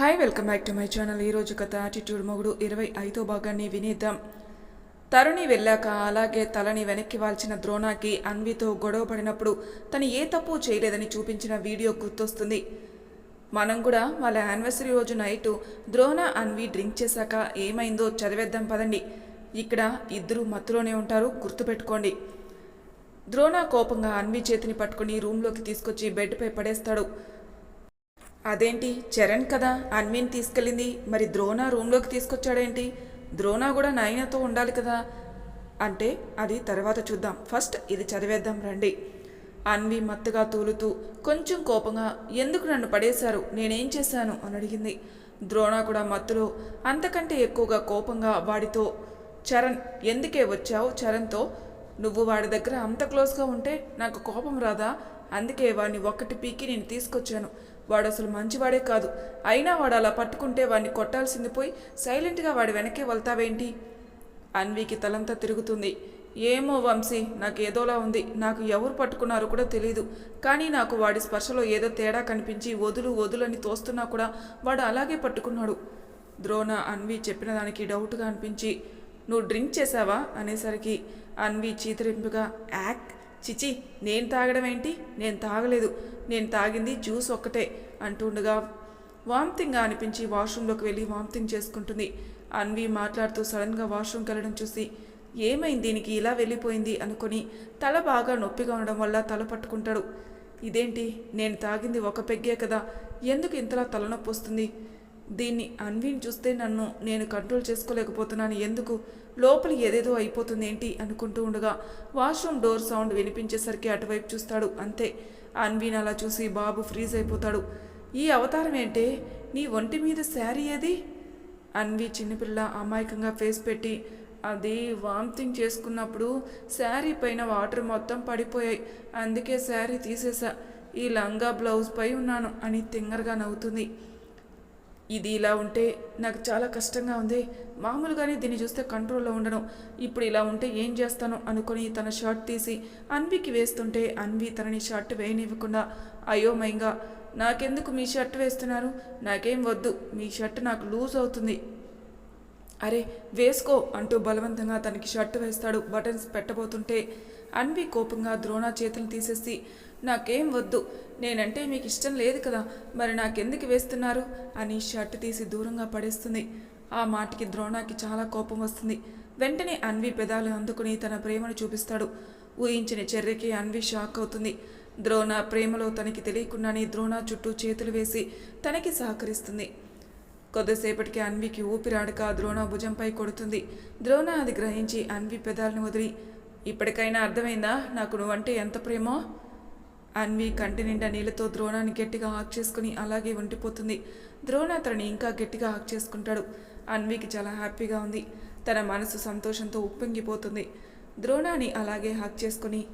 Hi welcome back to my channel. ఈరోజు కథ attitude మొగుడు ఇరవై ఐదో భాగాన్ని వినేద్దాం. తరుణి వెళ్ళాక అలాగే తలని వెనక్కి వాల్చిన ద్రోణాకి అన్వితో గొడవ పడినప్పుడు తను ఏ తప్పు చేయలేదని చూపించిన వీడియో గుర్తొస్తుంది. మనం కూడా వాళ్ళ యానివర్సరీ రోజు నైటు ద్రోణ అన్వి డ్రింక్ చేశాక ఏమైందో చదివేద్దాం పదండి. ఇక్కడ ఇద్దరు మత్తులోనే ఉంటారు గుర్తుపెట్టుకోండి. ద్రోణ కోపంగా అన్వి చేతిని పట్టుకుని రూమ్లోకి తీసుకొచ్చి బెడ్పై పడేస్తాడు. అదేంటి? చరణ్ కదా అన్విని తీసుకెళ్ళింది. మరి ద్రోణ రూమ్లోకి తీసుకొచ్చాడేంటి? ద్రోణ కూడా నాయనతో ఉండాలి కదా. అంటే అది తర్వాత చూద్దాం. ఫస్ట్ ఇది చదివేద్దాం రండి. అన్వి మత్తుగా తూలుతూ కొంచెం కోపంగా ఎందుకు నన్ను పడేశారు? నేనేం చేశాను? అని అడిగింది. ద్రోణ కూడా మత్తులో అంతకంటే ఎక్కువగా కోపంగా వాడితో చరణ్ ఎందుకే వచ్చావు? చరణ్తో నువ్వు వాడి దగ్గర అంత క్లోజ్గా ఉంటే నాకు కోపం రాదా? అందుకే వాడిని ఒక్కటి పీకి నేను తీసుకొచ్చాను. వాడు అసలు మంచివాడే కాదు. అయినా వాడు అలా పట్టుకుంటే వాడిని కొట్టాల్సింది పోయి సైలెంట్గా వాడి వెనకే వెళ్తావేంటి? అన్వికి తలంతా తిరుగుతుంది. ఏమో వంశీ నాకు ఏదోలా ఉంది. నాకు ఎవరు పట్టుకున్నారో కూడా తెలియదు కానీ నాకు వాడి స్పర్శలో ఏదో తేడా కనిపించి వదులు వదులని తోస్తున్నా కూడా వాడు అలాగే పట్టుకున్నాడు. ద్రోణ అన్వి చెప్పిన దానికి డౌట్గా అనిపించి నువ్వు డ్రింక్ చేసావా అనేసరికి అన్వి చీతరింపుగా యాక్ చిచి నేను తాగడం ఏంటి? నేను తాగలేదు. నేను తాగింది జ్యూస్ ఒక్కటే అంటుండగా వామితింగ్గా అనిపించి వాష్రూమ్లోకి వెళ్ళి వామితింగ్ చేసుకుంటుంది. అన్వి మాట్లాడుతూ సడన్గా వాష్రూమ్కి వెళ్ళడం చూసి ఏమైంది? దీనికి ఇలా వెళ్ళిపోయింది అనుకొని తల బాగా నొప్పిగా ఉండడం వల్ల తల పట్టుకుంటాడు. ఇదేంటి? నేను తాగింది ఒక పెగ్గే కదా. ఎందుకు ఇంతలా తలనొప్పి వస్తుంది? దీన్ని అన్విని చూస్తే నన్ను నేను కంట్రోల్ చేసుకోలేకపోతున్నాను. ఎందుకు? లోపల ఏదేదో అయిపోతుంది ఏంటి అనుకుంటూ ఉండగా వాష్రూమ్ డోర్ సౌండ్ వినిపించేసరికి అటువైపు చూస్తాడు. అంతే. అన్విన్ అలా చూసి బాబు ఫ్రీజ్ అయిపోతాడు. ఈ అవతారం ఏంటే? నీ ఒంటి మీద శారీ ఏది? అన్వి చిన్నపిల్ల అమాయకంగా ఫేస్ పెట్టి అది వామిటింగ్ చేసుకున్నప్పుడు శారీ పైన వాటర్ మొత్తం పడిపోయాయి. అందుకే శారీ తీసేశా. ఈ లంగా బ్లౌజ్ పై ఉన్నాను అని తింగరగా నవ్వుతుంది. ఇది ఇలా ఉంటే నాకు చాలా కష్టంగా ఉంది. మామూలుగానే దీన్ని చూస్తే కంట్రోల్లో ఉండను. ఇప్పుడు ఇలా ఉంటే ఏం చేస్తాను అనుకుని తన షర్ట్ తీసి అన్వికి వేస్తుంటే అన్వి తనని షర్ట్ వేయనివ్వకుండా అయోమయంగా నాకెందుకు మీ షర్ట్ వేస్తున్నారు? నాకేం వద్దు మీ షర్ట్ నాకు లూజ్ అవుతుంది. అరే వేసుకో అంటూ బలవంతంగా తనకి షర్ట్ వేస్తాడు. బటన్స్ పెట్టబోతుంటే అన్వి కోపంగా ద్రోణ చేతులు తీసేసి నాకేం వద్దు. నేనంటే మీకు ఇష్టం లేదు కదా. మరి నాకెందుకు వేస్తున్నారు? అని షర్ట్ తీసి దూరంగా పడేస్తుంది. ఆ మాటకి ద్రోణాకి చాలా కోపం వస్తుంది. వెంటనే అన్వి పెదాలు అందుకుని తన ప్రేమను చూపిస్తాడు. ఊహించిన చర్యకి అన్వి షాక్ అవుతుంది. ద్రోణ ప్రేమలో తనకి తెలియకుండానే ద్రోణ చుట్టూ చేతులు వేసి తనకి సహకరిస్తుంది. కొద్దిసేపటికి అన్వికి ఊపిరాడక ద్రోణ భుజంపై కొడుతుంది. ద్రోణ అది గ్రహించి అన్వి పెదాలను వదిలి ఇప్పటికైనా అర్థమైందా? నాకు నువ్వంటే ఎంత ప్రేమో? అన్వి కంటి నిండా నీళ్ళతో ద్రోణాన్ని గట్టిగా హాక్ చేసుకుని అలాగే ఉండిపోతుంది. ద్రోణ తనని ఇంకా గట్టిగా హాక్ చేసుకుంటాడు. అన్వికి చాలా హ్యాపీగా ఉంది. తన మనసు సంతోషంతో ఉప్పొంగిపోతుంది. ద్రోణాన్ని అలాగే హాక్ చేసుకుని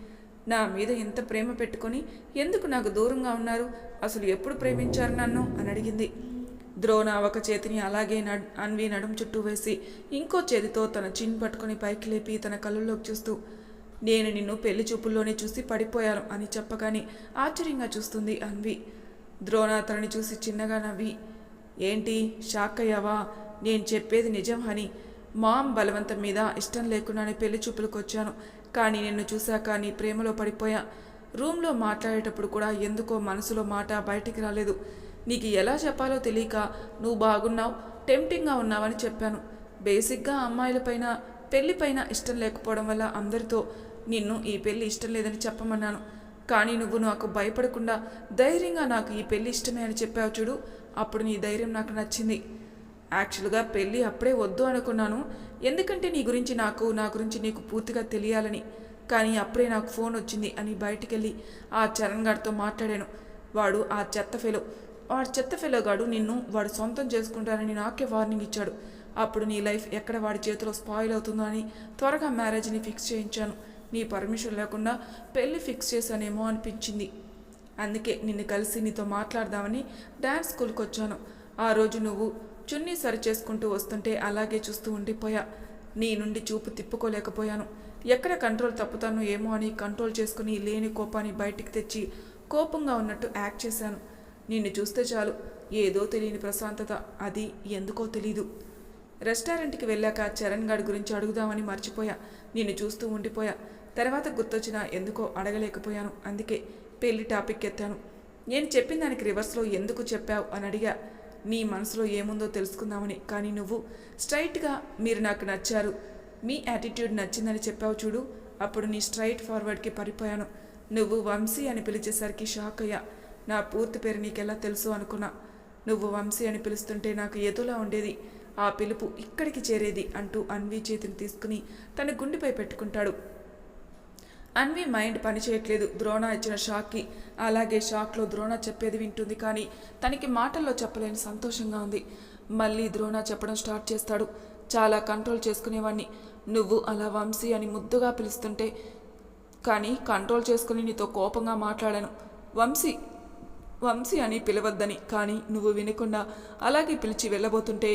నా మీద ఎంత ప్రేమ పెట్టుకొని ఎందుకు నాకు దూరంగా ఉన్నారు? అసలు ఎప్పుడు ప్రేమించారు నన్ను? అని అడిగింది. ద్రోణ ఒక చేతిని అలాగే నడ్ అన్వి నడుం చుట్టూ వేసి ఇంకో చేతితో తన చిన్ పట్టుకొని పైకి లేపి తన కళ్ళల్లోకి చూస్తూ నేను నిన్ను పెళ్ళి చూపుల్లోనే చూసి పడిపోయాను అని చెప్పగానే ఆశ్చర్యంగా చూస్తుంది అన్వి. ద్రోణ తనని చూసి చిన్నగా నవ్వి ఏంటి షాక్ అయ్యావా? నేను చెప్పేది నిజం అని మామ్ బలవంతం మీద ఇష్టం లేకుండానే పెళ్ళి చూపులకు వచ్చాను. కానీ నిన్ను చూశాక నీ ప్రేమలో పడిపోయా. రూమ్లో మాట్లాడేటప్పుడు కూడా ఎందుకో మనసులో మాట బయటికి రాలేదు. నీకు ఎలా చెప్పాలో తెలియక నువ్వు బాగున్నావు టెంప్టింగ్గా ఉన్నావని చెప్పాను. బేసిక్గా అమ్మాయిలపైన పెళ్ళిపైన ఇష్టం లేకపోవడం వల్ల అందరితో నిన్ను ఈ పెళ్ళి ఇష్టం లేదని చెప్పమన్నాను. కానీ నువ్వు నాకు భయపడకుండా ధైర్యంగా నాకు ఈ పెళ్ళి ఇష్టమే అని చెప్పావు చూడు అప్పుడు నీ ధైర్యం నాకు నచ్చింది. యాక్చువల్గా పెళ్ళి అప్పుడే వద్దు అనుకున్నాను. ఎందుకంటే నీ గురించి నాకు నా గురించి నీకు పూర్తిగా తెలియాలని. కానీ అప్పుడే నాకు ఫోన్ వచ్చింది అని బయటికెళ్ళి ఆ చరణ్ గారితో మాట్లాడాను. వాడు ఆ చెత్త ఫెలో వాడు చెత్త ఫెలో గాడు నిన్ను వాడు సొంతం చేసుకుంటానని నాకే వార్నింగ్ ఇచ్చాడు. అప్పుడు నీ లైఫ్ ఎక్కడ వాడి చేతిలో స్పాయిల్ అవుతుందో అని త్వరగా మ్యారేజ్ని ఫిక్స్ చేయించాను. నీ పర్మిషన్ లేకుండా పెళ్ళి ఫిక్స్ చేశానేమో అనిపించింది. అందుకే నిన్ను కలిసి నీతో మాట్లాడదామని డ్యాన్స్ స్కూల్కి వచ్చాను. ఆ రోజు నువ్వు చున్నీ సరి చేసుకుంటూ వస్తుంటే అలాగే చూస్తూ ఉండిపోయా. నీ నుండి చూపు తిప్పుకోలేకపోయాను. ఎక్కడ కంట్రోల్ తప్పుతాను ఏమో అని కంట్రోల్ చేసుకుని లేని కోపాన్ని బయటికి తెచ్చి కోపంగా ఉన్నట్టు యాక్ట్ చేశాను. నిన్ను చూస్తే చాలు. ఏదో తెలియని ప్రశాంతత. అది ఎందుకో తెలీదు. రెస్టారెంట్కి వెళ్ళాక చరణ్ గారి గురించి అడుగుదామని మర్చిపోయా. నిన్ను చూస్తూ ఉండిపోయా. తర్వాత గుర్తొచ్చినా ఎందుకో అడగలేకపోయాను. అందుకే పెళ్ళి టాపిక్ ఎత్తాను. నేను చెప్పిన దానికి రివర్స్లో ఎందుకు చెప్పావు అని అడిగా. నీ మనసులో ఏముందో తెలుసుకుందామని. కానీ నువ్వు స్ట్రైట్గా మీరు నాకు నచ్చారు. మీ యాటిట్యూడ్ నచ్చిందని చెప్పావు చూడు. అప్పుడు నీ స్ట్రైట్ ఫార్వర్డ్కి పడిపోయాను నువ్వు వంశీ అని పిలిచేసరికి షాక్ అయ్యా. నా పూర్తి పేరు నీకెలా తెలుసు అనుకున్నా. నువ్వు వంశీ అని పిలుస్తుంటే నాకు ఎదులా ఉండేది? ఆ పిలుపు ఇక్కడికి చేరేది అంటూ అన్వి చేతిని తీసుకుని తన గుండెపై పెట్టుకుంటాడు. అన్వి మైండ్ పనిచేయట్లేదు ద్రోణ ఇచ్చిన షాక్కి అలాగే షాక్లో ద్రోణ చెప్పేది వింటుంది కానీ తనకి మాటల్లో చెప్పలేని సంతోషంగా ఉంది. మళ్ళీ ద్రోణ చెప్పడం స్టార్ట్ చేస్తాడు. చాలా కంట్రోల్ చేసుకునేవాడిని నువ్వు అలా వంశీ అని ముద్దుగా పిలుస్తుంటే కానీ కంట్రోల్ చేసుకుని నీతో కోపంగా మాట్లాడాను. వంశీ వంశీ అని పిలవద్దని కానీ నువ్వు వినకుండా అలాగే పిలిచి వెళ్ళబోతుంటే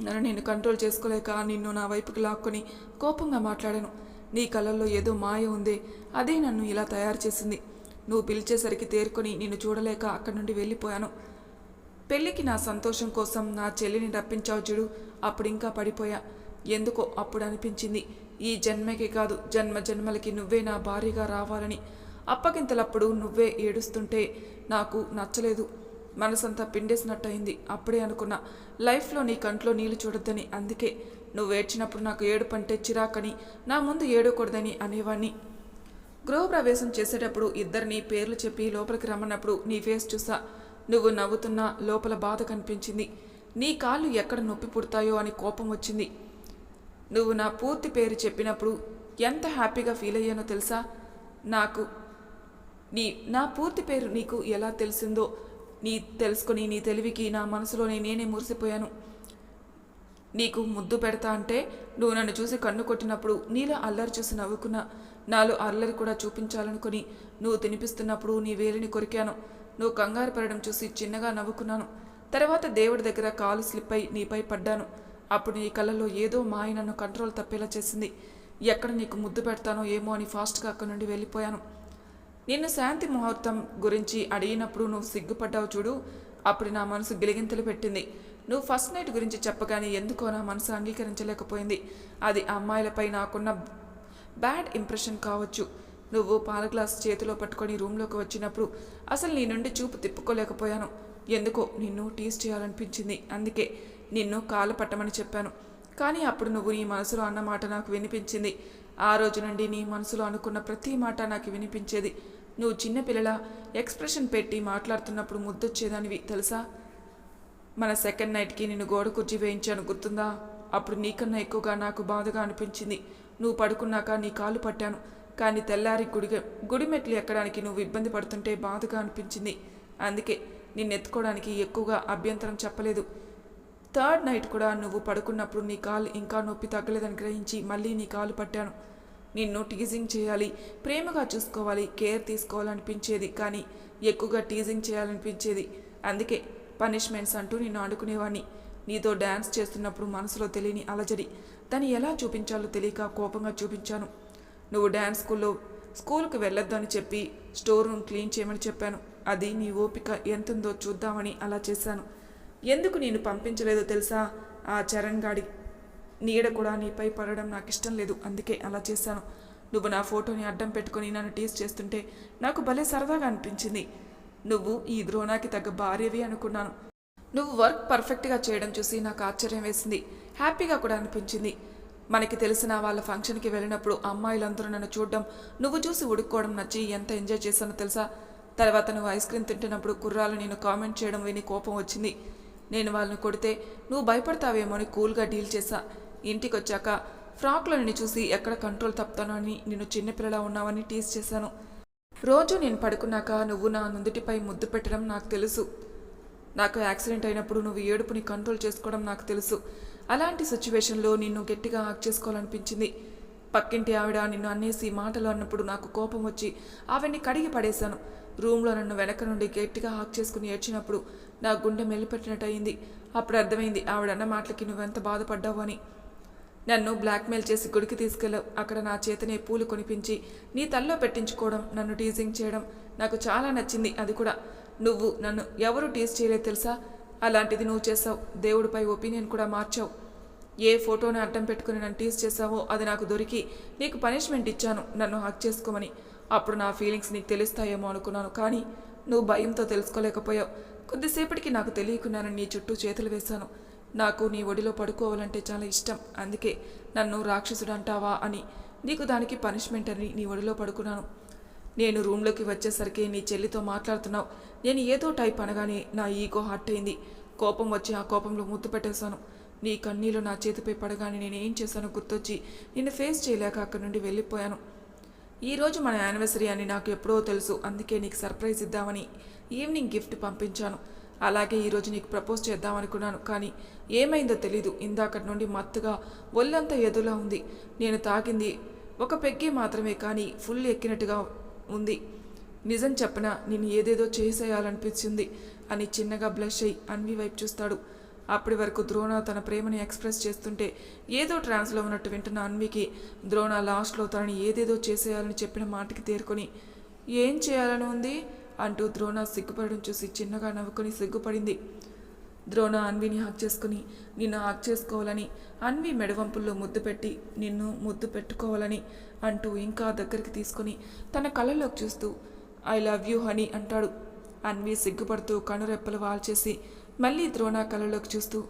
నన్ను నేను కంట్రోల్ చేసుకోలేక నిన్ను నా వైపుకి లాక్కొని కోపంగా మాట్లాడాను. నీ కళ్ళల్లో ఏదో మాయ ఉందే అదే నన్ను ఇలా తయారు చేసింది. నువ్వు పిలిచేసరికి తేరుకొని నిన్ను చూడలేక అక్కడి నుండి వెళ్ళిపోయాను. పెళ్ళికి నా సంతోషం కోసం నా చెల్లిని రప్పించావు చూడు అప్పుడు ఇంకా పడిపోయా. ఎందుకో అప్పుడు అనిపించింది ఈ జన్మకి కాదు జన్మ జన్మలకి నువ్వే నా భార్యగా రావాలని. అప్పగింతలప్పుడు నువ్వే ఏడుస్తుంటే నాకు నచ్చలేదు. మనసంతా పిండేసినట్టయింది. అప్పుడే అనుకున్నా లైఫ్లో నీ కంట్లో నీళ్ళు చూడొద్దని. అందుకే నువ్వు ఏడ్చినప్పుడు నాకు ఏడుపంటే చిరాకని నా ముందు ఏడకూడదని అనేవాణ్ణి. గృహప్రవేశం చేసేటప్పుడు ఇద్దరిని పేర్లు చెప్పి లోపలికి రమ్మన్నప్పుడు నీ ఫేస్ చూసా నువ్వు నవ్వుతున్నా లోపల బాధ కనిపించింది. నీ కాళ్ళు ఎక్కడ నొప్పి పుడతాయో అని కోపం వచ్చింది. నువ్వు నా పూర్తి పేరు చెప్పినప్పుడు ఎంత హ్యాపీగా ఫీల్ అయ్యానో తెలుసా? నాకు నీ నా పూర్తి పేరు నీకు ఎలా తెలిసిందో నీ తెలుసుకొని నీ తెలివికి నా మనసులోనే నేనే మురిసిపోయాను. నీకు ముద్దు పెడతా అంటే నువ్వు నన్ను చూసి కన్ను కొట్టినప్పుడు నీలో అల్లరి చూసి నవ్వుకున్నా. నాలో అల్లరి కూడా చూపించాలనుకుని నువ్వు తినిపిస్తున్నప్పుడు నీ వేలిని కొరికాను. నువ్వు కంగారు పడడం చూసి చిన్నగా నవ్వుకున్నాను. తర్వాత దేవుడి దగ్గర కాలు స్లిప్ అయి నీపై పడ్డాను. అప్పుడు నీ కళ్ళలో ఏదో మాయ నన్ను కంట్రోల్ తప్పేలా చేసింది. ఎక్కడ నీకు ముద్దు పెడతానో ఏమో అని ఫాస్ట్గా అక్కడి నుండి వెళ్ళిపోయాను. నిన్ను శాంతి ముహూర్తం గురించి అడిగినప్పుడు నువ్వు సిగ్గుపడ్డావు చూడు. అప్పుడు నా మనసు గిలిగింతలు పెట్టింది. నువ్వు ఫస్ట్ నైట్ గురించి చెప్పగానే ఎందుకో నా మనసు అంగీకరించలేకపోయింది. అది అమ్మాయిలపై నాకున్న బ్యాడ్ ఇంప్రెషన్ కావచ్చు. నువ్వు పాల గ్లాస్ చేతిలో పట్టుకొని రూమ్లోకి వచ్చినప్పుడు అసలు నీ నుండి చూపు తిప్పుకోలేకపోయాను. ఎందుకో నిన్ను టీస్ చేయాలనిపించింది. అందుకే నిన్ను కాలు పట్టమని చెప్పాను. కానీ అప్పుడు నువ్వు నీ మనసులో అన్న మాట నాకు వినిపించింది. ఆ రోజు నుండి నీ మనసులో అనుకున్న ప్రతి మాట నాకు వినిపించేది. నువ్వు చిన్నపిల్లల ఎక్స్ప్రెషన్ పెట్టి మాట్లాడుతున్నప్పుడు ముద్దొచ్చేదానివి తెలుసా? మన సెకండ్ నైట్కి నిన్ను గోడ కుర్చీ వేయించాను గుర్తుందా? అప్పుడు నీకన్నా ఎక్కువగా నాకు బాధగా అనిపించింది. నువ్వు పడుకున్నాక నీ కాలు పట్టాను కానీ తెల్లారి గుడి గుడి మెట్లు ఎక్కడానికి నువ్వు ఇబ్బంది పడుతుంటే బాధగా అనిపించింది. అందుకే నిన్ను ఎత్తుకోవడానికి ఎక్కువగా అభ్యంతరం చెప్పలేదు. థర్డ్ నైట్ కూడా నువ్వు పడుకున్నప్పుడు నీ కాలు ఇంకా నొప్పి తగ్గలేదని గ్రహించి మళ్ళీ నీ కాలు పట్టాను. నిన్ను టీజింగ్ చేయాలి ప్రేమగా చూసుకోవాలి కేర్ తీసుకోవాలనిపించేది కానీ ఎక్కువగా టీజింగ్ చేయాలనిపించేది. అందుకే పనిష్మెంట్స్ అంటూ నిన్ను ఆడుకునేవాడిని నీతో డ్యాన్స్ చేస్తున్నప్పుడు మనసులో తెలియని అలజడి. దాన్ని ఎలా చూపించాలో తెలియక కోపంగా చూపించాను. నువ్వు డ్యాన్స్ స్కూల్లో స్కూల్కి వెళ్ళొద్దు అని చెప్పి స్టోర్ రూమ్ క్లీన్ చేయమని చెప్పాను. అది నీ ఓపిక ఎంతుందో చూద్దామని అలా చేశాను. ఎందుకు నేను పంపించలేదో తెలుసా? ఆ చరణ్ గాడి నీడ కూడా నీపై పడడం నాకు ఇష్టం లేదు. అందుకే అలా చేశాను. నువ్వు నా ఫోటోని అడ్డం పెట్టుకొని నన్ను టీస్ చేస్తుంటే నాకు భలే సరదాగా అనిపించింది. నువ్వు ఈ ద్రోణాకి తగ్గ భార్యవి అనుకున్నాను. నువ్వు వర్క్ పర్ఫెక్ట్గా చేయడం చూసి నాకు ఆశ్చర్యం వేసింది. హ్యాపీగా కూడా అనిపించింది. మనకి తెలిసిన వాళ్ళ ఫంక్షన్కి వెళ్ళినప్పుడు అమ్మాయిలందరూ నన్ను చూడడం నువ్వు చూసి ఉడుక్కోవడం నచ్చి ఎంత ఎంజాయ్ చేశానో తెలుసా? తర్వాత నువ్వు ఐస్ క్రీమ్ తింటున్నప్పుడు కుర్రాలు నేను కామెంట్ చేయడం విని కోపం వచ్చింది. నేను వాళ్ళని కొడితే నువ్వు భయపడతావేమో అని కూల్గా డీల్ చేశా. ఇంటికి వచ్చాక ఫ్రాక్లో నిన్ను చూసి ఎక్కడ కంట్రోల్ తప్పుతానో అని నిన్ను చిన్నపిల్లలా ఉన్నావని టీస్ చేశాను. రోజు నేను పడుకున్నాక నువ్వు నా నుదుటిపై ముద్దు పెట్టడం నాకు తెలుసు. నాకు యాక్సిడెంట్ అయినప్పుడు నువ్వు ఏడుపుని కంట్రోల్ చేసుకోవడం నాకు తెలుసు. అలాంటి సిచ్యువేషన్లో నిన్ను గట్టిగా హాక్ చేసుకోవాలనిపించింది. పక్కింటి ఆవిడ నిన్ను అనేసి మాటలు అన్నప్పుడు నాకు కోపం వచ్చి ఆవిడ్ని కడిగి పడేశాను. రూమ్లో నన్ను వెనక నుండి గట్టిగా హాక్ చేసుకుని ఏడ్చినప్పుడు నా గుండె మెల్లిపెట్టినట్టు అయింది అప్పుడు అర్థమైంది ఆవిడన్న మాటలకి నువ్వెంత బాధపడ్డావు అని. నన్ను బ్లాక్మెయిల్ చేసి గుడికి తీసుకెళ్ళావు. అక్కడ నా చేతనే పూలు కొనిపించి నీ తల్లో పెట్టించుకోవడం నన్ను టీజింగ్ చేయడం నాకు చాలా నచ్చింది అది కూడా. నువ్వు నన్ను ఎవరు టీజ్ చేయలేదు తెలుసా? అలాంటిది నువ్వు చేసావు దేవుడిపై ఒపీనియన్ కూడా మార్చావు. ఏ ఫోటోని అడ్డం పెట్టుకుని నన్ను టీజ్ చేసావో అది నాకు దొరికి నీకు పనిష్మెంట్ ఇచ్చాను. నన్ను హక్ చేసుకోమని. అప్పుడు నా ఫీలింగ్స్ నీకు తెలుస్తాయేమో అనుకున్నాను. కానీ నువ్వు భయంతో తెలుసుకోలేకపోయావు. కొద్దిసేపటికి నాకు తెలియకున్నాను నీ చుట్టూ చేతులు వేశాను. నాకు నీ ఒడిలో పడుకోవాలంటే చాలా ఇష్టం. అందుకే నన్ను రాక్షసుడు అంటావా అని నీకు దానికి పనిష్మెంట్ అని నీ ఒడిలో పడుకున్నాను. నేను రూమ్లోకి వచ్చేసరికి నీ చెల్లితో మాట్లాడుతున్నావు. నేను ఏదో టైప్ అనగానే నా ఈగో హర్ట్ అయింది. కోపం వచ్చి ఆ కోపంలో ముద్దు పెట్టేశాను. నీ కన్నీళ్ళు నా చేతిపై పడగానే నేను ఏం చేశానో గుర్తొచ్చి నిన్ను ఫేస్ చేయలేక అక్కడి నుండి వెళ్ళిపోయాను. ఈరోజు మన యానివర్సరీ అని నాకు ఎప్పుడో తెలుసు. అందుకే నీకు సర్ప్రైజ్ ఇద్దామని ఈవినింగ్ గిఫ్ట్ పంపించాను. అలాగే ఈరోజు నీకు ప్రపోజ్ చేద్దామనుకున్నాను. కానీ ఏమైందో తెలీదు. ఇందాకటి నుండి మత్తుగా ఒళ్ళంతా ఎదులా ఉంది. నేను తాగింది ఒక పెగ్గి మాత్రమే కానీ ఫుల్ ఎక్కినట్టుగా ఉంది. నిజం చెప్పనా నేను ఏదేదో చేసేయాలనిపించింది అని చిన్నగా బ్లష్ అయి అన్వి వైపు చూస్తాడు. అప్పటి వరకు ద్రోణ తన ప్రేమని ఎక్స్ప్రెస్ చేస్తుంటే ఏదో ట్రాన్స్లో ఉన్నట్టు వింటున్న అన్వికి ద్రోణ లాస్ట్లో తనని ఏదేదో చేసేయాలని చెప్పిన మాటకి తేరుకొని ఏం చేయాలని ఉంది? అంటూ ద్రోణ సిగ్గుపడడం చూసి చిన్నగా నవ్వుకొని సిగ్గుపడింది. ద్రోణ అన్విని హక్ చేసుకుని నిన్ను హక్ చేసుకోవాలని అన్వి మెడవంపుల్లో ముద్దు పెట్టి నిన్ను ముద్దు పెట్టుకోవాలని అంటూ ఇంకా దగ్గరికి తీసుకొని తన కళ్ళలోకి చూస్తూ ఐ లవ్ యూ హనీ అంటాడు. అన్వి సిగ్గుపడుతూ కనురెప్పలు వాల్చేసి మళ్ళీ ద్రోణ కళ్ళలోకి చూస్తూ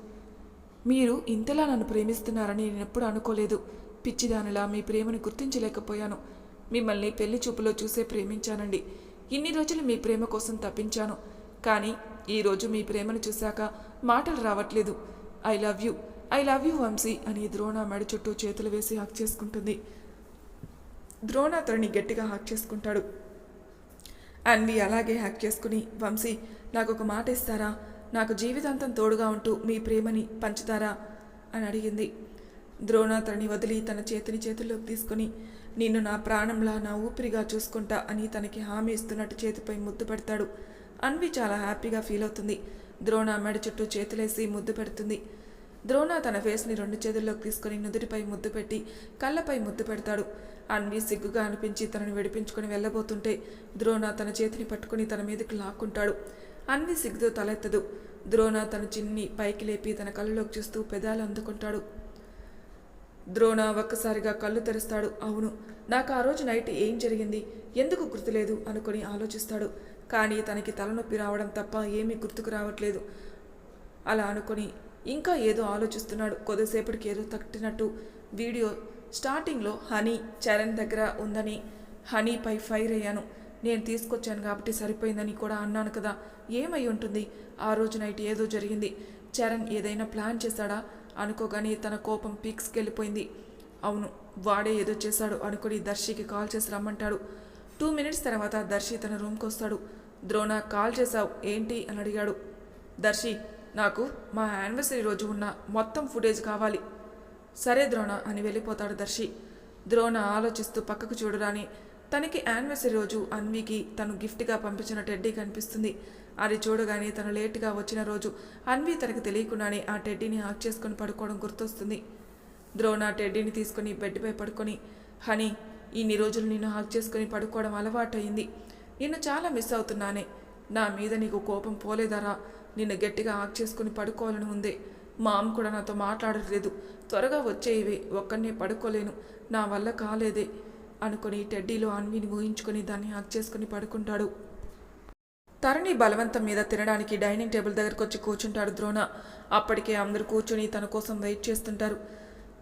మీరు ఇంతలా నన్ను ప్రేమిస్తున్నారని నేను ఎప్పుడు అనుకోలేదు. పిచ్చిదానిలా మీ ప్రేమను గుర్తించలేకపోయాను. మిమ్మల్ని పెళ్ళి చూపులో చూసే ప్రేమించానండి. ఇన్ని రోజులు మీ ప్రేమ కోసం తప్పించాను. కానీ ఈరోజు మీ ప్రేమను చూశాక మాటలు రావట్లేదు. I love you I love you Vamsi అని ద్రోణ మెడ చుట్టూ చేతులు వేసి హక్ చేసుకుంటుంది. ద్రోణ అతడిని గట్టిగా హక్ చేసుకుంటాడు. అన్వి అలాగే హ్యాక్ చేసుకుని వంశీ నాకు ఒక మాట ఇస్తారా? నాకు జీవితాంతం తోడుగా ఉంటూ మీ ప్రేమని పంచుతారా? అని అడిగింది. ద్రోణ తనని వదిలి తన చేతిని చేతుల్లోకి తీసుకుని నిన్ను నా ప్రాణంలా నా ఊపిరిగా చూసుకుంటా అని తనకి హామీ ఇస్తున్నట్టు చేతిపై ముద్దు పెడతాడు. అన్వి చాలా హ్యాపీగా ఫీల్ అవుతుంది. ద్రోణ మెడ చుట్టూ చేతులేసి ముద్దు పెడుతుంది. ద్రోణ తన ఫేస్ని రెండు చేతుల్లోకి తీసుకుని నుదుటిపై ముద్దు పెట్టి కళ్ళపై ముద్దు పెడతాడు. అన్వి సిగ్గుగా అనిపించి తనని విడిపించుకొని వెళ్ళబోతుంటే ద్రోణ తన చేతిని పట్టుకుని తన మీదకి లాక్కుంటాడు. అన్వి సిగ్గుతో తలెత్తదు. ద్రోణ తన చిన్ని పైకి లేపి తన కళ్ళలోకి చూస్తూ పెదాలు అందుకుంటాడు. ద్రోణ ఒక్కసారిగా కళ్ళు తెరుస్తాడు. అవును నాకు ఆ రోజు నైట్ ఏం జరిగింది? ఎందుకు గుర్తులేదు అనుకుని ఆలోచిస్తాడు. కానీ తనకి తలనొప్పి రావడం తప్ప ఏమీ గుర్తుకు రావట్లేదు. అలా అనుకుని ఇంకా ఏదో ఆలోచిస్తున్నాడు. కొద్దిసేపటికి ఏదో తట్టినట్టు. వీడియో స్టార్టింగ్లో హనీ చరణ్ దగ్గర ఉందని హనీపై ఫైర్ అయ్యాను. నేను తీసుకొచ్చాను కాబట్టి సరిపోయిందని కూడా అన్నాను కదా. ఏమై ఉంటుంది? ఆ రోజు నైట్ ఏదో జరిగింది. చరణ్ ఏదైనా ప్లాన్ చేశాడా? అనుకోగానే తన కోపం పీక్స్కెళ్ళిపోయింది. అవును వాడే ఏదో చేశాడు అనుకుని దర్శికి కాల్ చేసి రమ్మంటాడు. టూ మినిట్స్ తర్వాత దర్శి తన రూమ్కి వస్తాడు ద్రోణ కాల్ చేశావు? ఏంటి? అని అడిగాడు. దర్శి నాకు మా యానివర్సరీ రోజు ఉన్న మొత్తం ఫుటేజ్ కావాలి. సరే ద్రోణ అని వెళ్ళిపోతాడు దర్శి. ద్రోణ ఆలోచిస్తూ పక్కకు చూడరాని తనకి యానివర్సరీ రోజు అన్వికి తను గిఫ్ట్గా పంపించిన టెడ్డీ కనిపిస్తుంది. అది చూడగానే తను లేటుగా వచ్చిన రోజు అన్వి తనకు తెలియకుండానే ఆ టెడ్డీని హాక్ చేసుకొని పడుకోవడం గుర్తొస్తుంది. ద్రోణ టెడ్డీని తీసుకుని బెడ్పై పడుకొని హనీ ఇన్ని రోజులు నిన్ను హాక్ చేసుకుని పడుకోవడం అలవాటయింది. నిన్ను చాలా మిస్ అవుతున్నానే. నా మీద నీకు కోపం పోలేదరా? నిన్ను గట్టిగా హాక్ చేసుకుని పడుకోవాలని ఉందే. మా అమ్మ కూడా నాతో మాట్లాడట్లేదు. త్వరగా వచ్చేవి ఒక్కనే పడుకోలేను. నా వల్ల కాలేదే. అనుకుని టెడ్డీలో అన్విని ఊహించుకొని దాన్ని హక్ చేసుకుని పడుకుంటాడు. తరణి బలవంతం మీద తినడానికి డైనింగ్ టేబుల్ దగ్గరకు వచ్చి కూర్చుంటాడు ద్రోణ. అప్పటికే అందరూ కూర్చుని తన కోసం వెయిట్ చేస్తుంటారు.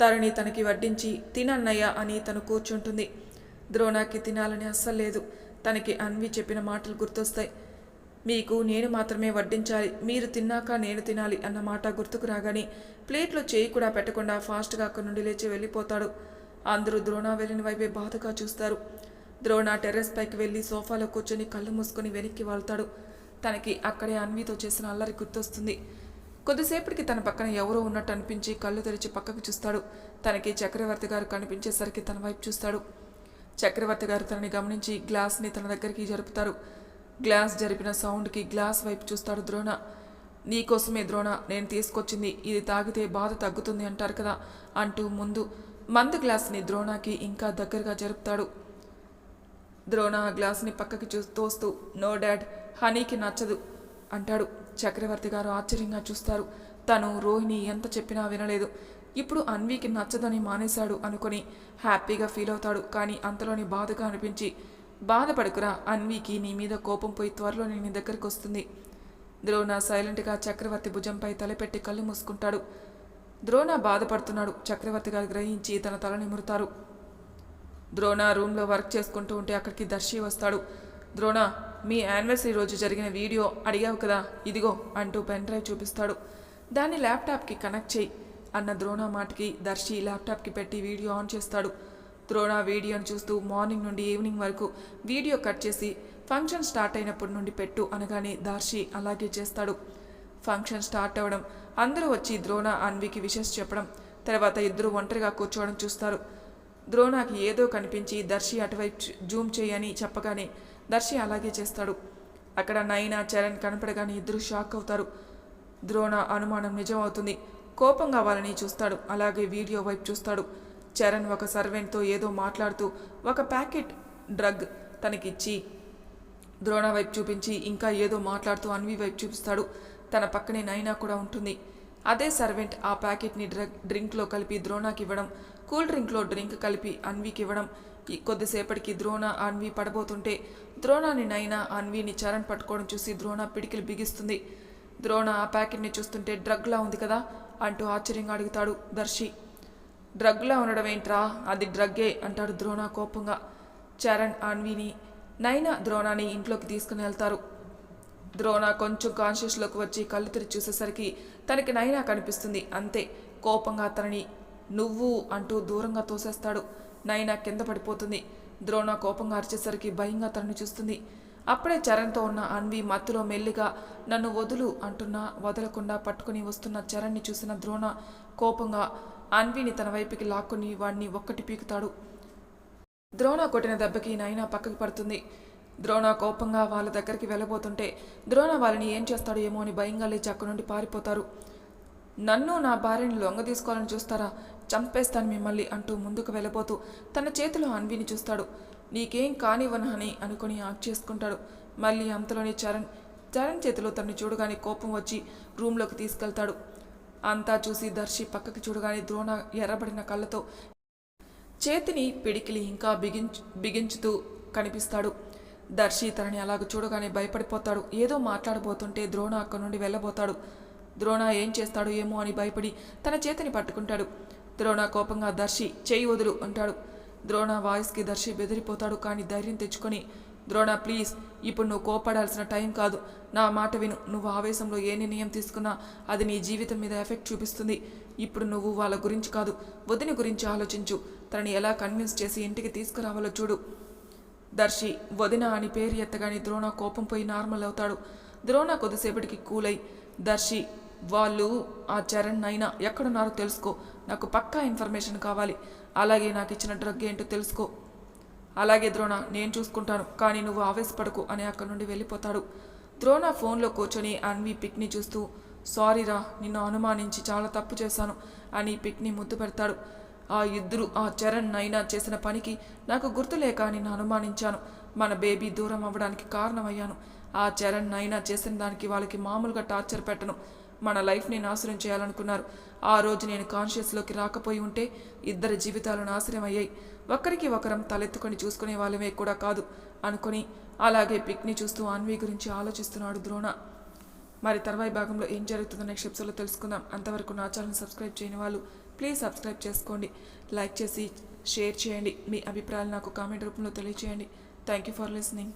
తరణి తనకి వడ్డించి తినన్నయ్య అని తను కూర్చుంటుంది. ద్రోణకి తినాలని అస్సలు లేదు. తనకి అన్వి చెప్పిన మాటలు గుర్తొస్తాయి. మీకు నేను మాత్రమే వడ్డించాలి. మీరు తిన్నాక నేను తినాలి అన్న మాట గుర్తుకు రాగానే ప్లేట్లో చేయి కూడా పెట్టకుండా ఫాస్ట్గా అక్కడి నుండి లేచి వెళ్ళిపోతాడు. అందరూ ద్రోణ వెళ్ళిన వైపే బాధగా చూస్తారు. ద్రోణ టెర్రస్ పైకి వెళ్ళి సోఫాలో కూర్చొని కళ్ళు మూసుకొని వెనక్కి వాళ్తాడు. తనకి అక్కడే అన్వితో చేసిన అల్లరి గుర్తొస్తుంది. కొద్దిసేపటికి తన పక్కన ఎవరో ఉన్నట్టు అనిపించి కళ్ళు తెరిచి పక్కకు చూస్తాడు. తనకి చక్రవర్తి గారు కనిపించేసరికి తన వైపు చూస్తాడు. చక్రవర్తి గారు తనని గమనించి గ్లాస్ని తన దగ్గరికి జరుపుతారు. గ్లాస్ జరిపిన సౌండ్కి గ్లాస్ వైపు చూస్తాడు ద్రోణ. నీకోసమే ద్రోణ నేను తీసుకొచ్చింది. ఇది తాగితే బాధ తగ్గుతుంది అంటారు కదా అంటూ ముందు మందు గ్లాస్ని ద్రోణాకి ఇంకా దగ్గరగా జరుపుతాడు. ద్రోణ ఆ గ్లాస్ని పక్కకి చూ తోస్తూ నో డాడ్ హనీకి నచ్చదు అంటాడు. చక్రవర్తి గారు ఆశ్చర్యంగా చూస్తారు. తను రోహిణి ఎంత చెప్పినా వినలేదు. ఇప్పుడు అన్వికి నచ్చదని మానేశాడు అనుకొని హ్యాపీగా ఫీల్ అవుతాడు. కానీ అంతలోని బాధగా అనిపించి బాధపడుకురా అన్వికి నీ మీద కోపం పోయి త్వరలో నీ దగ్గరికి వస్తుంది ద్రోణ సైలెంట్గా చక్రవర్తి భుజంపై తలపెట్టి కళ్ళు మూసుకుంటాడు. ద్రోణ బాధపడుతున్నాడు. చక్రవర్తి గారు గ్రహించి తన తల నిమురుతారు ద్రోణ రూమ్లో వర్క్ చేసుకుంటూ ఉంటే అక్కడికి దర్శి వస్తాడు. ద్రోణ మీ యానివర్సరీ రోజు జరిగిన వీడియో అడిగావు కదా ఇదిగో అంటూ పెన్ డ్రైవ్ చూపిస్తాడు. దాన్ని ల్యాప్టాప్కి కనెక్ట్ చేయి అన్న ద్రోణ మాటకి దర్శి ల్యాప్టాప్కి పెట్టి వీడియో ఆన్ చేస్తాడు. ద్రోణ వీడియోను చూస్తూ మార్నింగ్ నుండి ఈవినింగ్ వరకు వీడియో కట్ చేసి ఫంక్షన్ స్టార్ట్ అయినప్పటి నుండి పెట్టు అనగానే దర్శి అలాగే చేస్తాడు. ఫంక్షన్ స్టార్ట్ అవ్వడం అందరూ వచ్చి ద్రోణ అన్వికి విషెస్ చెప్పడం. తర్వాత ఇద్దరు ఒంటరిగా కూర్చోవడం చూస్తారు. ద్రోణకి ఏదో కనిపించి దర్శి అటువైపు జూమ్ చేయని చెప్పగానే దర్శి అలాగే చేస్తాడు. అక్కడ నైనా చరణ్ కనపడగానే ఇద్దరు షాక్ అవుతారు. ద్రోణ అనుమానం నిజం అవుతుంది. కోపంగా వాళ్ళని చూస్తాడు. అలాగే వీడియో వైపు చూస్తాడు. చరణ్ ఒక సర్వెంట్తో ఏదో మాట్లాడుతూ ఒక ప్యాకెట్ డ్రగ్ తనకిచ్చి ద్రోణ వైపు చూపించి ఇంకా ఏదో మాట్లాడుతూ అన్వి వైపు చూపిస్తాడు. తన పక్కనే నైనా కూడా ఉంటుంది. అదే సర్వెంట్ ఆ ప్యాకెట్ని డ్రగ్ డ్రింక్లో కలిపి ద్రోణకి ఇవ్వడం కూల్ డ్రింక్లో డ్రింక్ కలిపి అన్వికి ఇవ్వడం. కొద్దిసేపటికి ద్రోణ అన్వి పడబోతుంటే ద్రోణాని నైనా అన్విని చరణ్ పట్టుకోవడం చూసి ద్రోణ పిడికిలు బిగిస్తుంది. ద్రోణ ఆ ప్యాకెట్ని చూస్తుంటే డ్రగ్లా ఉంది కదా అంటూ ఆశ్చర్యంగా అడుగుతాడు దర్శి. డ్రగ్లా ఉండడం ఏంట్రా? అది డ్రగ్గే అంటాడు ద్రోణ కోపంగా. చరణ్ అన్విని నైనా ద్రోణాని ఇంట్లోకి తీసుకుని వెళ్తారు. ద్రోణ కొంచెం కాన్షియస్లోకి వచ్చి కళ్ళు తెరిచి చూసేసరికి తనకి నైనా కనిపిస్తుంది. అంతే కోపంగా తనని నువ్వు అంటూ దూరంగా తోసేస్తాడు. నైనా కింద పడిపోతుంది. ద్రోణ కోపంగా అరిచేసరికి భయంగా తనని చూస్తుంది. అప్పుడే చరణ్తో ఉన్న అన్వి మత్తులో మెల్లిగా నన్ను వదులు అంటున్నా వదలకుండా పట్టుకుని వస్తున్న చరణ్ని చూసిన ద్రోణ కోపంగా అన్విని తన వైపుకి లాక్కుని వాడిని ఒక్కటి పీకుతాడు. ద్రోణ కొట్టిన దెబ్బకి నైనా పక్కకి పడుతుంది. ద్రోణ కోపంగా వాళ్ళ దగ్గరికి వెళ్ళబోతుంటే ద్రోణ వాళ్ళని ఏం చేస్తాడో ఏమో అని భయంగా లేచి అక్కడి నుండి పారిపోతారు. నన్ను నా భార్యని లొంగ తీసుకోవాలని చూస్తారా? చంపేస్తాను మిమ్మల్ని అంటూ ముందుకు వెళ్ళబోతూ తన చేతిలో అన్విని చూస్తాడు. నీకేం కానివ్వను అని అనుకుని ఆక్ చేసుకుంటాడు. మళ్ళీ అంతలోని చరణ్ చరణ్ చేతిలో తనని చూడగానే కోపం వచ్చి రూమ్లోకి తీసుకెళ్తాడు. అంతా చూసి దర్శి పక్కకి చూడగానే ద్రోణ ఎర్రబడిన కళ్ళతో చేతిని పిడికిలి ఇంకా బిగించు బిగించుతూ కనిపిస్తాడు. దర్శి తనని అలాగ చూడగానే భయపడిపోతాడు. ఏదో మాట్లాడబోతుంటే ద్రోణ అక్కడి నుండి వెళ్ళబోతాడు. ద్రోణ ఏం చేస్తాడో ఏమో అని భయపడి తన చేతిని పట్టుకుంటాడు. ద్రోణ కోపంగా దర్శి చేయి వదులు అంటాడు. ద్రోణ వాయిస్కి దర్శి బెదిరిపోతాడు కానీ ధైర్యం తెచ్చుకొని ద్రోణ ప్లీజ్ ఇప్పుడు నువ్వు కోపడాల్సిన టైం కాదు. నా మాట విను. నువ్వు ఆవేశంలో ఏ నిర్ణయం తీసుకున్నా అది నీ జీవితం మీద ఎఫెక్ట్ చూపిస్తుంది. ఇప్పుడు నువ్వు వాళ్ళ గురించి కాదు వదిన గురించి ఆలోచించు. తనని ఎలా కన్విన్స్ చేసి ఇంటికి తీసుకురావాలో చూడు. దర్శి వదిన అని పేరు ఎత్తగానే ద్రోణ కోపం పోయి నార్మల్ అవుతాడు. ద్రోణ కొద్దిసేపటికి కూలై దర్శి వాళ్ళు ఆ చరణ్ అయినా ఎక్కడున్నారో తెలుసుకో. నాకు పక్కా ఇన్ఫర్మేషన్ కావాలి. అలాగే నాకు ఇచ్చిన డ్రగ్ ఏంటో తెలుసుకో. అలాగే ద్రోణ నేను చూసుకుంటాను కానీ నువ్వు ఆవేశపడకు అని అక్కడి నుండి వెళ్ళిపోతాడు. ద్రోణ ఫోన్లో కూర్చొని అన్వి పిక్ని చూస్తూ సారీరా నిన్ను అనుమానించి చాలా తప్పు చేశాను అని పిక్ని ముద్దు పెడతాడు. ఆ ఇద్దరు ఆ చరణ్ నైనా చేసిన పనికి నాకు గుర్తులేక నిన్ను అనుమానించాను. మన బేబీ దూరం అవ్వడానికి కారణమయ్యాను. ఆ చరణ్ నైనా చేసిన దానికి వాళ్ళకి మామూలుగా టార్చర్ పెట్టను. మన లైఫ్ని నాశనం చేయాలనుకున్నారు. ఆ రోజు నేను కాన్షియస్లోకి రాకపోయి ఉంటే ఇద్దరి జీవితాలు నాశనం అయ్యాయి ఒకరికి ఒకరం తలెత్తుకొని చూసుకునే వాళ్ళమే కూడా కాదు అనుకొని అలాగే పిక్ని చూస్తూ అన్వి గురించి ఆలోచిస్తున్నాడు ద్రోణ. మరి తర్వాయి భాగంలో ఏం జరుగుతుందో నెక్స్ట్ ఎపిసోడ్లో తెలుసుకుందాం. అంతవరకు నా ఛానల్ సబ్స్క్రైబ్ చేయని వాళ్ళు ప్లీజ్ సబ్స్క్రైబ్ చేసుకోండి. లైక్ చేసి షేర్ చేయండి. మీ అభిప్రాయాలు నాకు కామెంట్ రూపంలో తెలియచేయండి. Thank you for listening